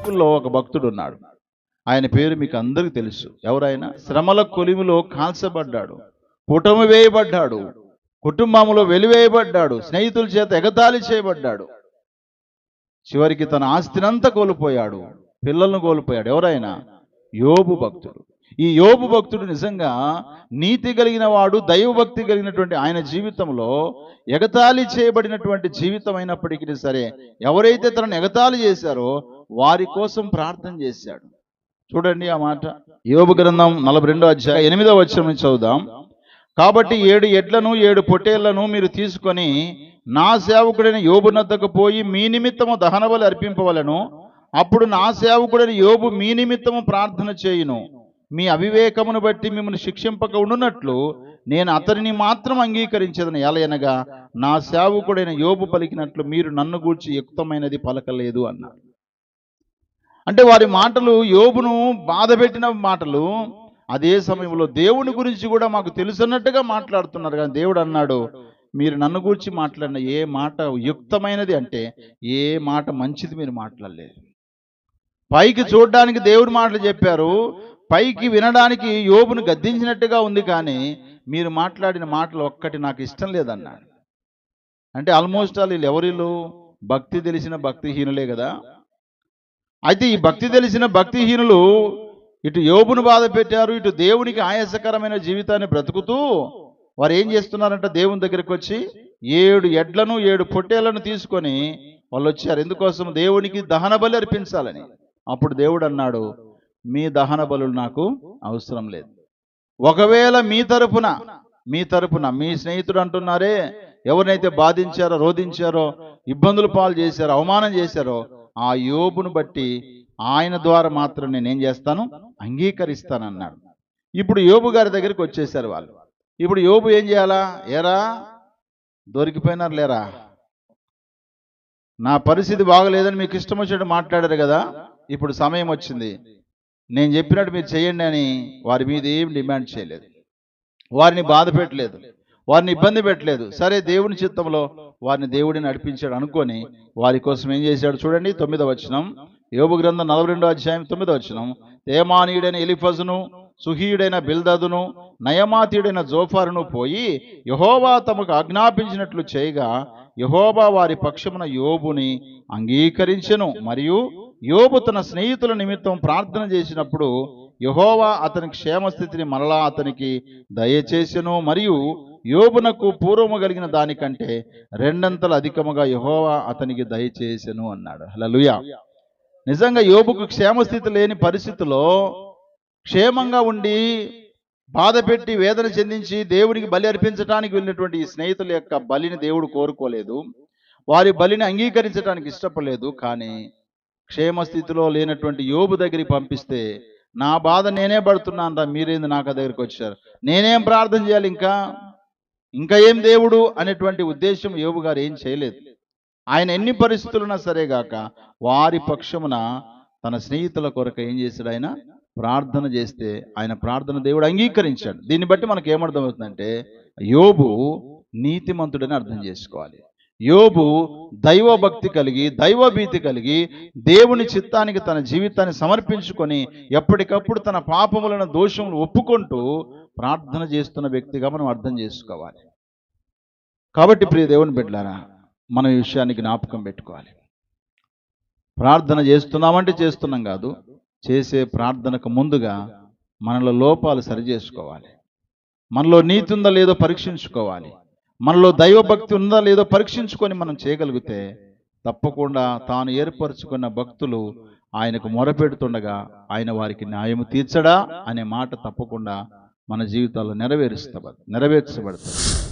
దమస్కుల్లో ఒక భక్తుడు ఉన్నాడు. ఆయన పేరు మీకు అందరికీ తెలుసు. ఎవరైనా? శ్రమల కొలిమిలో కాల్చబడ్డాడు. కుటుంబ వేయబడ్డాడు. కుటుంబంలో వెలివేయబడ్డాడు. స్నేహితుల చేత ఎగతాళి చేయబడ్డాడు. చివరికి తన ఆస్తినంతా కోల్పోయాడు. పిల్లలను కోల్పోయాడు. ఎవరైనా? యోబు భక్తుడు. ఈ యోబు భక్తుడు నిజంగా నీతి కలిగిన వాడు దైవభక్తి కలిగినటువంటి ఆయన జీవితంలో ఎగతాళి చేయబడినటువంటి జీవితం అయినప్పటికీ సరే ఎవరైతే తనను ఎగతాళి చేశారో వారి కోసం ప్రార్థన చేశాడు. చూడండి ఆ మాట. యోగ గ్రంథం నలభై రెండో అధ్యాయ ఎనిమిదో వచ్చిన చదువుదాం. కాబట్టి ఏడు ఎడ్లను ఏడు పొట్టేళ్ళను మీరు తీసుకొని నా సేవకుడైన యోబునద్దకు పోయి మీ నిమిత్తము దహన బలి అర్పింపవలను. అప్పుడు నా సేవకుడైన యోబు మీ నిమిత్తము ప్రార్థన చేయును. మీ అవివేకమును బట్టి మిమ్మల్ని శిక్షింపక ఉండునట్లు నేను అతనిని మాత్రం అంగీకరించదని. ఎలయనగా నా సేవకుడైన యోబు పలికినట్లు మీరు నన్ను గూర్చి యుక్తమైనది పలకలేదు అన్నారు అంటే వారి మాటలు యోబును బాధపెట్టిన మాటలు అదే సమయంలో దేవుని గురించి కూడా మాకు తెలుసున్నట్టుగా మాట్లాడుతున్నారు. కానీ దేవుడు అన్నాడు మీరు నన్ను గురించి మాట్లాడిన ఏ మాట యుక్తమైనది అంటే ఏ మాట మంచిది మీరు మాట్లాడలేదు. పైకి చూడడానికి దేవుడి మాటలు చెప్పారు పైకి వినడానికి యోబును గద్దించినట్టుగా ఉంది కానీ మీరు మాట్లాడిన మాటలు ఒక్కటి నాకు ఇష్టం లేదన్నాడు. అంటే ఆల్మోస్ట్ ఆల్ వీళ్ళు ఎవరిలో భక్తి తెలిసిన భక్తిహీనులే కదా. అయితే ఈ భక్తి తెలిసిన భక్తిహీనులు ఇటు యోబును బాధ పెట్టారు ఇటు దేవునికి ఆయాసకరమైన జీవితాన్ని బ్రతుకుతూ వారు ఏం చేస్తున్నారంట? దేవుని దగ్గరికి వచ్చి ఏడు ఎడ్లను ఏడు పొట్టేళ్ళను తీసుకొని వాళ్ళు వచ్చారు. ఎందుకోసం? దేవునికి దహన బలి అర్పించాలని. అప్పుడు దేవుడు అన్నాడు మీ దహన బలులు నాకు అవసరం లేదు. ఒకవేళ మీ తరపున మీ తరపున మీ స్నేహితుడు అంటున్నారే ఎవరినైతే బాధించారో రోధించారో ఇబ్బందులు పాలు చేశారో అవమానం చేశారో ఆ యోబును బట్టి ఆయన ద్వారా మాత్రం నేనేం చేస్తాను? అంగీకరిస్తానన్నాడు. ఇప్పుడు యోబు గారి దగ్గరికి వచ్చేసారు వాళ్ళు. ఇప్పుడు యోబు ఏం చేయాలా? ఎరా దొరికిపోయినారు లేరా? నా పరిస్థితి బాగలేదని మీకు ఇష్టం వచ్చినట్టు మాట్లాడారు కదా? ఇప్పుడు సమయం వచ్చింది. నేను చెప్పినట్టు మీరు చేయండి అని వారి మీద ఏం డిమాండ్ చేయలేదు. వారిని బాధ పెట్టలేదు. వారిని ఇబ్బంది పెట్టలేదు. సరే దేవుని చిత్తంలో వారిని దేవుడిని నడిపించాడు అనుకొని వారి కోసం ఏం చేశాడు చూడండి తొమ్మిదో వచనం. యోబు గ్రంథం నలభై రెండో అధ్యాయం తొమ్మిదో వచనం. తేమానీయుడైన ఎలిఫజును సుహీయుడైన బిల్దదును నయమాతీయుడైన జోఫారును పోయి యహోవా తమకు ఆజ్ఞాపించినట్లు చేయగా యహోబా వారి పక్షమున యోబుని అంగీకరించెను. మరియు యోబు తన స్నేహితుల నిమిత్తం ప్రార్థన చేసినప్పుడు యహోవా అతని క్షేమస్థితిని మరలా అతనికి దయచేసెను. మరియు యోబునకు పూర్వము కలిగిన దానికంటే రెండంతలు అధికముగా యహోవా అతనికి దయచేసెను అన్నాడు. హలలుయా నిజంగా యోబుకు క్షేమస్థితి లేని పరిస్థితిలో క్షేమంగా ఉండి బాధ పెట్టి వేదన చెందించి దేవునికి బలి అర్పించడానికి వెళ్ళినటువంటి ఈ స్నేహితుల యొక్క బలిని దేవుడు కోరుకోలేదు. వారి బలిని అంగీకరించడానికి ఇష్టపడలేదు. కానీ క్షేమస్థితిలో లేనటువంటి యోబు దగ్గరికి పంపిస్తే నా బాధ నేనే పడుతున్నాను రా మీరేంది నాకు దగ్గరికి వచ్చారు? నేనేం ప్రార్థన చేయాలి ఇంకా? ఇంకా ఏం దేవుడు అనేటువంటి ఉద్దేశం యోబు గారు ఏం చేయలేదు. ఆయన ఎన్ని పరిస్థితులున్నా సరేగాక వారి పక్షమున తన స్నేహితుల కొరకు ఏం చేశాడు ఆయన? ప్రార్థన చేస్తే ఆయన ప్రార్థన దేవుడు అంగీకరించాడు. దీన్ని బట్టి మనకు ఏమర్థమవుతుందంటే యోబు నీతిమంతుడని అర్థం చేసుకోవాలి. యోబు దైవభక్తి కలిగి దైవభీతి కలిగి దేవుని చిత్తానికి తన జీవితాన్ని సమర్పించుకొని ఎప్పటికప్పుడు తన పాపములను దోషములు ఒప్పుకుంటూ ప్రార్థన చేస్తున్న వ్యక్తిగా మనం అర్థం చేసుకోవాలి. కాబట్టి ప్రియ దేవుని బిడ్డారా మనం ఈ విషయాన్ని జ్ఞాపకం పెట్టుకోవాలి. ప్రార్థన చేస్తున్నామంటే చేస్తున్నాం కాదు చేసే ప్రార్థనకు ముందుగా మనలో లోపాలు సరిచేసుకోవాలి. మనలో నీతి ఉందా లేదో పరీక్షించుకోవాలి. మనలో దైవభక్తి ఉందా లేదో పరీక్షించుకొని మనం చేయగలిగితే తప్పకుండా తాను ఏర్పరచుకున్న భక్తులు ఆయనకు మొరపెడుతుండగా ఆయన వారికి న్యాయము తీర్చడా అనే మాట తప్పకుండా మన జీవితాల్లో నెరవేరుస్తా నెరవేర్చబడుతుంది.